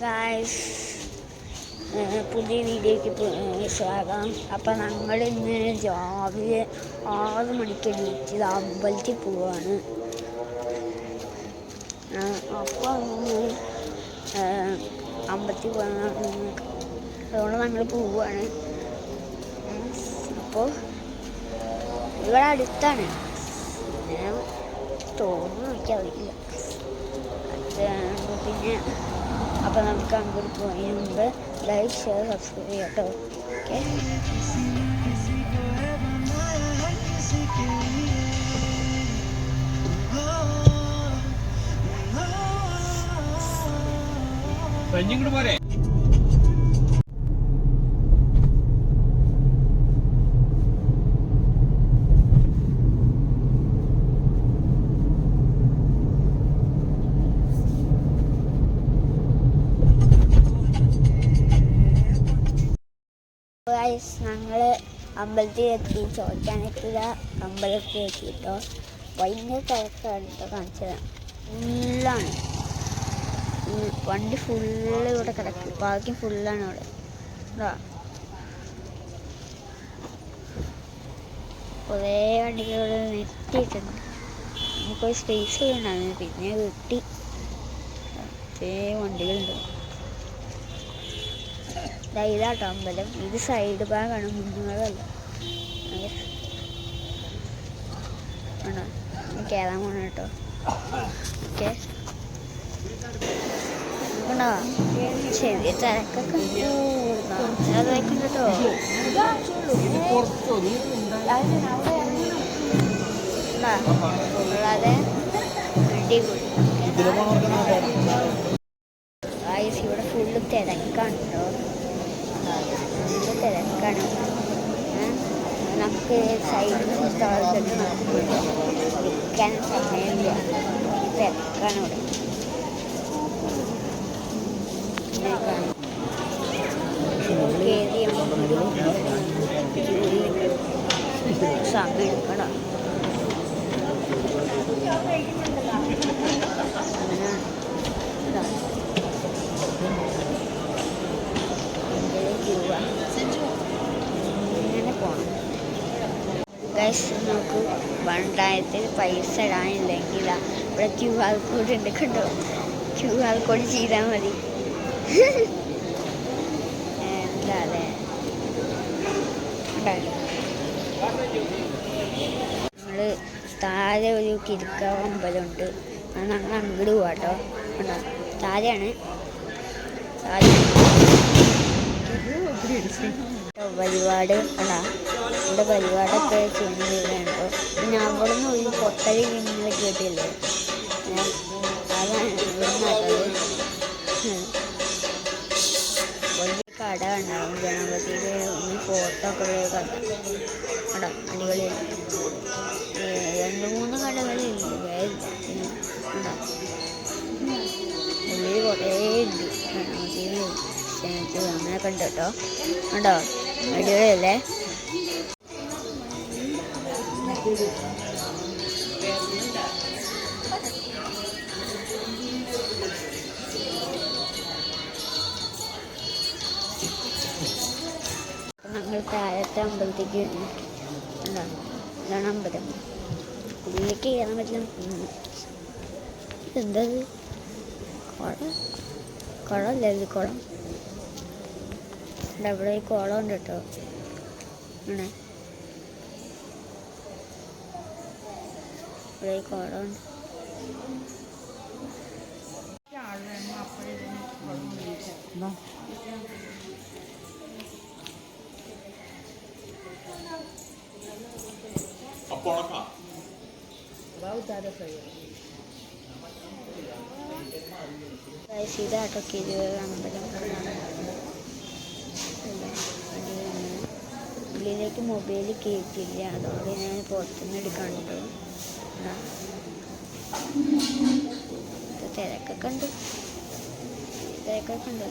Guys പുതിയ വീഡിയോയ്ക്ക് സ്വാഗതം. അപ്പം ഞങ്ങൾ ഇന്ന് രാവിലെ ആറ് മണിക്ക് ഡ്യൂട്ടി അമ്പലത്തിൽ പോവാണ്. ഏഹ്, അമ്പലത്തിൽ പോകാൻ അതുകൊണ്ട് ഞങ്ങൾ പോവുകയാണ് അപ്പോൾ ഇവിടെ അടുത്താണ്. ഞാൻ തോന്നുന്നു എനിക്കറിയില്ല അറിയില്ല. പിന്നെ അപ്പോൾ നമുക്ക് അങ്ങോട്ട് മുമ്പ് ലൈക്ക് ഷെയർ സബ്സ്ക്രൈബ് ചെയ്യാം കേട്ടോ ഓക്കെ ഇങ്ങോട്ട് പോരെ? ഞങ്ങൾ അമ്പലത്തിൽ എത്തി. ചോദിക്കാനെത്തില്ല അമ്പലത്തിൽ എത്തിയിട്ടോ ഭയങ്കര തിരക്കാണ് കാണിച്ചത്. ഫുള്ളാണ്. വണ്ടി ഫുള്ള് ഇവിടെ കിടക്കും. ബാക്കി ഫുള്ളാണ് ഇവിടെ. കുറേ വണ്ടികൾ ഇവിടെ നിർത്തിയിട്ടുണ്ട്. നമുക്കൊരു സ്പേസ് വേണമായിരുന്നു പിന്നെ കിട്ടി. ഇതേ വണ്ടികളുണ്ട്. ഇതാട്ടോ അമ്പലം ഇത് സൈഡ് ഭാഗമാണ് മുന്നുകളല്ല കേറാൻ കയറാൻ പോണ കേട്ടോ. ഓക്കെ. ചെറിയ തിരക്കൊക്കെ കേട്ടോ അതെ. അടിപൊളി. ഇവിടെ ഫുള്ള് തിരക്കാണ് കേട്ടോ. ഫുള്ള് തിരക്കാണ്? നമുക്ക് സൈഡിൽ സ്ഥലത്തുണ്ട് നമുക്ക് നിൽക്കാൻ സമയമില്ല തിരക്കാണ് ഇവിടെ സമയം എടുക്കണം. ഗൈസ് നമുക്ക് പണ്ടായത്തിൽ പൈസ ഇടാനില്ലെങ്കിൽ ഇവിടെ ക്യു ആർ കോഡ് ഉണ്ട് കണ്ടോ? ക്യു ആർ കോഡ് ചെയ്താൽ മതി. എന്താ അതെ നമ്മൾ താഴെ ഒരു കിരുക്കാവ് അമ്പലമുണ്ട്. അത് ഞങ്ങൾ അങ്ങോട്ട് പോവാട്ടോ. കണ്ടോ? താഴെയാണ്. താഴെ. പരിപാട് അല്ല എന്റെ പരിപാടൊക്കെ ചെയ്യുന്നുണ്ട്. പിന്നെ അവിടെ നിന്ന് ഒരു പൊട്ടൽ ഇങ്ങനെ കേട്ടില്ലേ? അതാണ് വലിയ കട ഉണ്ടാവും ഗണപതിയുടെ ഒന്ന് ഫോട്ടോ ഒക്കെ കട. അടിപൊളിയാണ് രണ്ട് മൂന്ന് കടകളില്ല ഉള്ളിൽ കുറേ ഉണ്ട്. ഗണപതിയുടെ ക്ഷണിച്ചു അങ്ങനെയൊക്കെ ഉണ്ട് കേട്ടോ. കണ്ടോ? അടിപൊളിയല്ലേ? ഞങ്ങൾ താഴത്തെ അമ്പലത്തേക്ക് എന്താണ് ഇതാണ് അമ്പലം. ഉള്ളിലേക്ക് കയറാൻ പറ്റില്ല. ഇത്? കുളം. കുളമല്ലേ ഇത് കുളം? ഇവിടെ ഒരു കുളം ഉണ്ട് കേട്ടോ. ആണ് ഇവിടെ ഒരു കുളമുണ്ട് ഇതാട്ടോ കിരുവ അമ്പലം. ഉള്ളിലേക്ക് മൊബൈൽ കയറ്റില്ല അതുകൊണ്ട് ഞാൻ പുറത്തുനിന്ന് എടുക്കാണ്ട് തിരക്കൊക്കെ ഉണ്ട്. തിരക്കൊക്കെ ഉണ്ട്.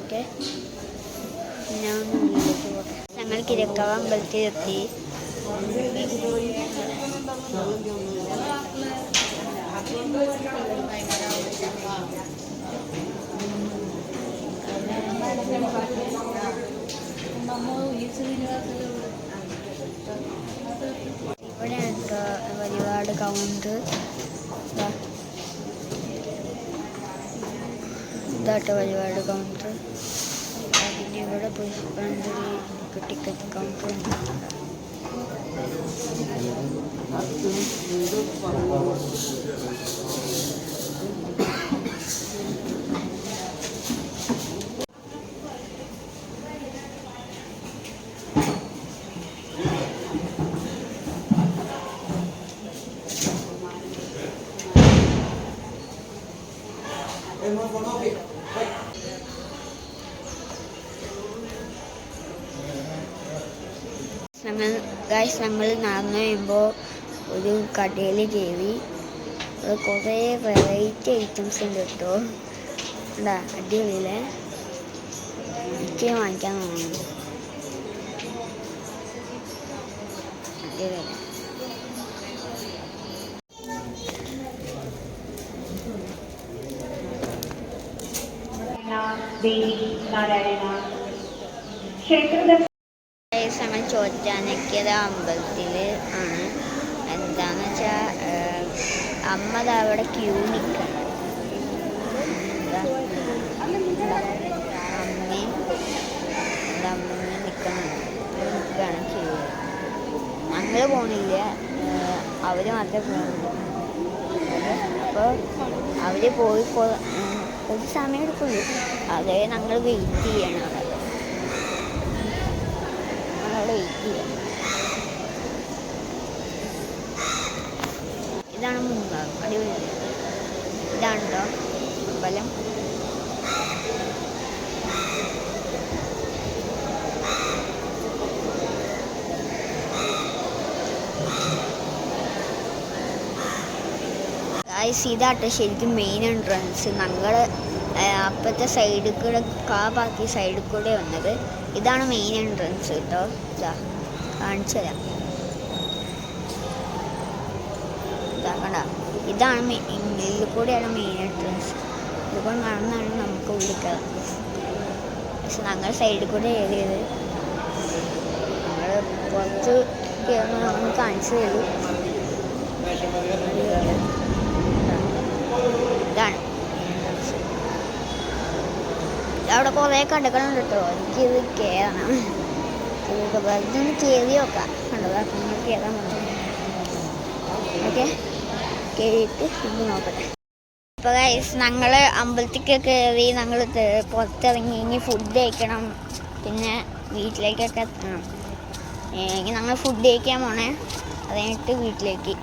ഓക്കെ. ഞാൻ ഉള്ളിലേക്ക് പോട്ടെ. ഞങ്ങൾ കിഴക്കാവ് Thank ഇവിടെയാണ് കേട്ടോ ഒരുപാട് കൗണ്ട് ഇതാട്ട് ഒരുപാട് കൗണ്ട് പിന്നെ ഇവിടെ പോയി ടിക്കറ്റ് കൗണ്ടർ ഉണ്ട് ഞങ്ങൾ നമ്മൾ ഞങ്ങൾ നടന്നു കഴിയുമ്പോൾ ഒരു കടയിൽ കയറി കുറേ വെറൈറ്റി ഐറ്റംസ് ഉണ്ട് കേട്ടോ. എന്താ അടിപൊളിയിലെ എനിക്ക് വാങ്ങിക്കാൻ തോന്നുന്നു അടിപൊളി ദേവി നാരായണ ക്ഷേത്രദർശനം ചോറ്റാനക്കര അമ്പലത്തിൽ ആണ്. എന്താന്ന് വെച്ചാൽ അമ്മ അവിടെ ക്യൂ നിൽക്കണം അമ്മയും പോണില്ല. അവർ മാത്രമേ പോകുന്നുള്ളൂ അപ്പോൾ അവർ പോയി കൊ- ഉം, ഒരു സമയം എടുക്കുള്ളൂ. അതേ ഞങ്ങൾ വെയിറ്റ് ചെയ്യണം അവിടെ നമ്മളവിടെ വെയിറ്റ് ചെയ്യാം ഇതാണ് മുൻഭാഗം അടിപൊളി ഇതാണ് കേട്ടോ അമ്പലം ഗായ്സ് ഇതാട്ടോ ശരിക്കും മെയിൻ എൻട്രൻസ് ഞങ്ങൾ അപ്പത്തെ സൈഡിൽ കൂടെ കാ ബാക്കി സൈഡിൽ കൂടെ വന്നത്. ഇതാണ് മെയിൻ എൻട്രൻസ് കേട്ടോ ഇതാ കാണിച്ചു തരാം. ഇതാ ഇതാണ് ഇതിൽ കൂടെയാണ് മെയിൻ എൻട്രൻസ് ഇതുകൊണ്ട് നടന്നാണ് നമുക്ക് വിളിക്കുക പക്ഷെ ഞങ്ങൾ സൈഡിൽ കൂടെ ഏറിയത്. ഞങ്ങൾ പുറത്ത് കയറുമ്പോൾ നമ്മൾ കാണിച്ചു തരും. ഇതാണ്. അവിടെ കുറേ കടകളുണ്ട് കേട്ടോ എനിക്കിത് കയറണം ഇത് വെറുതെ കയറി നോക്കാം. കണ്ടതാ നമ്മൾ കയറാൻ ഓക്കെ. കയറിയിട്ട് ഇത് നോക്കട്ടെ. ഇപ്പോൾ ഗൈസ് ഞങ്ങൾ അമ്പലത്തിലേക്ക് കയറി ഞങ്ങൾ പുറത്തിറങ്ങി ഇനി ഫുഡ് കഴിക്കണം. പിന്നെ വീട്ടിലേക്കൊക്കെ എത്തണം. ഇനി ഞങ്ങൾ ഫുഡ് കഴിക്കാൻ പോണേ. അത് വീട്ടിലേക്ക്.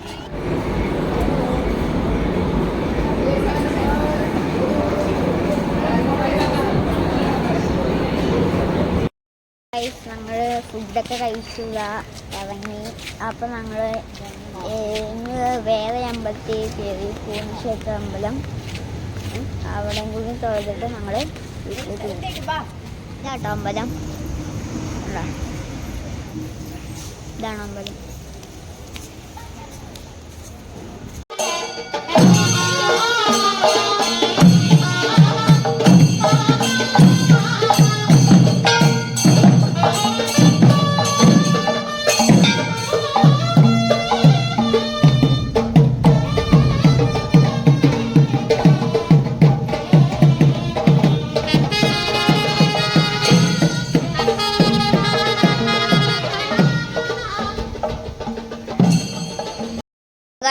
ഗൈസ് ഞങ്ങൾ ഫുഡൊക്കെ കഴിച്ചു ഇറങ്ങി. അപ്പം ഞങ്ങൾ ഇന്ന് വേറെ അമ്പലത്തിൽ കയറി പൂർണക്ഷേത്ര അമ്പലം അവിടെ കൂടി തൊഴുതിട്ട് ഞങ്ങൾ ഇതാട്ടോ അമ്പലം? ഇതാണ് അമ്പലം.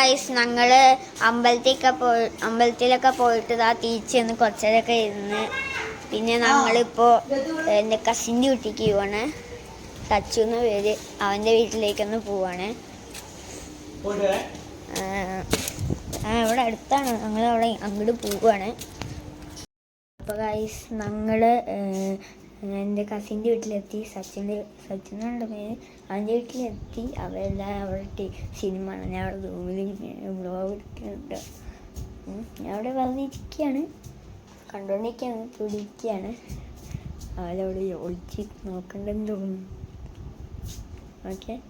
ഗൈസ് ഞങ്ങൾ അമ്പലത്തിലൊക്കെ പോയി അമ്പലത്തിലൊക്കെ പോയിട്ട് ആ തിരിച്ചെന്ന് കുറച്ചേരൊക്കെ ഇരുന്ന്. പിന്നെ നമ്മളിപ്പോൾ എന്റെ കസിന്റെ വീട്ടിലേക്ക് പോവാണ്. ടച്ചു എന്ന പേര് അവന്റെ വീട്ടിലേക്കൊന്ന് പോവാണ്. ഇവിടെ അടുത്താണ്. ഞങ്ങൾ അവിടെ അങ്ങോട്ട് പോവാണ് അപ്പോൾ ഗൈസ് ഞങ്ങൾ എന്റെ കസിന്റെ വീട്ടിലെത്തി. സച്ചിന്റെ സച്ചിൻ എന്നുള്ള പേര്. അവന്റെ വീട്ടിലെത്തി. അവരെല്ലാം അവിടെ സിനിമ ഞാൻ അവിടെ റൂമിൽ ബ്ലോഗ് എടുക്കുന്നുണ്ട്. ഞാൻ അവിടെ വന്നിരിക്കുകയാണ്. കണ്ടുകൊണ്ടിരിക്കുകയാണ് പിടിക്കുകയാണ് അവരവിടെ ഒളിച്ച് നോക്കണ്ടെന്ന് തോന്നുന്നു. ഓക്കെ.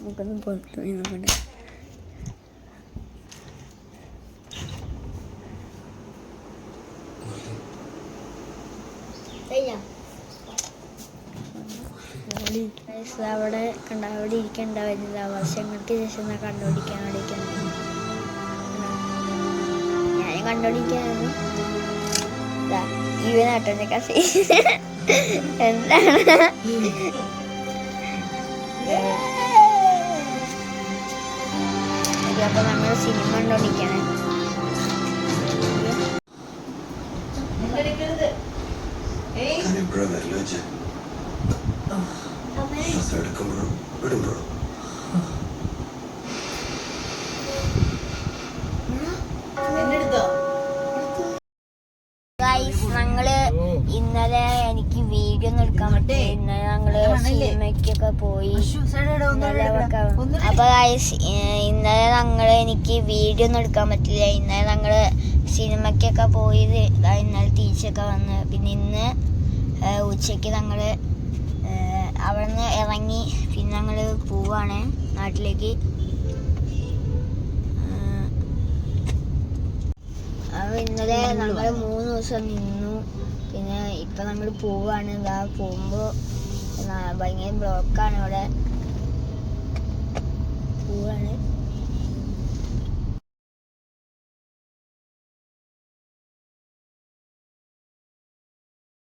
നമുക്കൊന്ന് പുറത്തു പോയി അവിടെ കണ്ട അവിടെ ഇരിക്കണ്ട വരുന്നത്? വർഷങ്ങൾക്ക് ശേഷം ഞാൻ കണ്ടുപിടിക്കാൻ വിളിക്കുന്നത്? ഞാൻ കണ്ടുപിടിക്കായിരുന്നു. ദാ, ഇവനാട്ടെ കസി എന്താണ്? അപ്പൊ നമ്മൾ സിനിമ കണ്ടോണ്ടിരിക്കണേ Honey brother, legend. ഇന്നലെ ഞങ്ങൾ സിനിമയ്ക്കൊക്കെ പോയി. അപ്പൊ ഇന്നലെ ഞങ്ങൾ എനിക്ക് വീഡിയോ ഒന്നും എടുക്കാൻ പറ്റില്ല. ഇന്നലെ ഞങ്ങൾ സിനിമയ്ക്കൊക്കെ പോയി ഇന്നലെ തിരിച്ചൊക്കെ വന്ന്. പിന്നെ ഇന്ന് ഉച്ചയ്ക്ക് ഉച്ചയ്ക്ക് ഞങ്ങൾ അവിടെ നിന്ന് ഇറങ്ങി. പിന്നെ ഞങ്ങൾ പോവാണ് നാട്ടിലേക്ക്. ഇന്നലെ ഞങ്ങൾ മൂന്ന് ദിവസം നിന്നു. പിന്നെ ഇപ്പൊ നമ്മൾ പോവാണ്. ഇതാ പോകുമ്പോ ന- ഭയങ്കര ബ്ലോക്കാണ് ഇവിടെ പോവാണ്.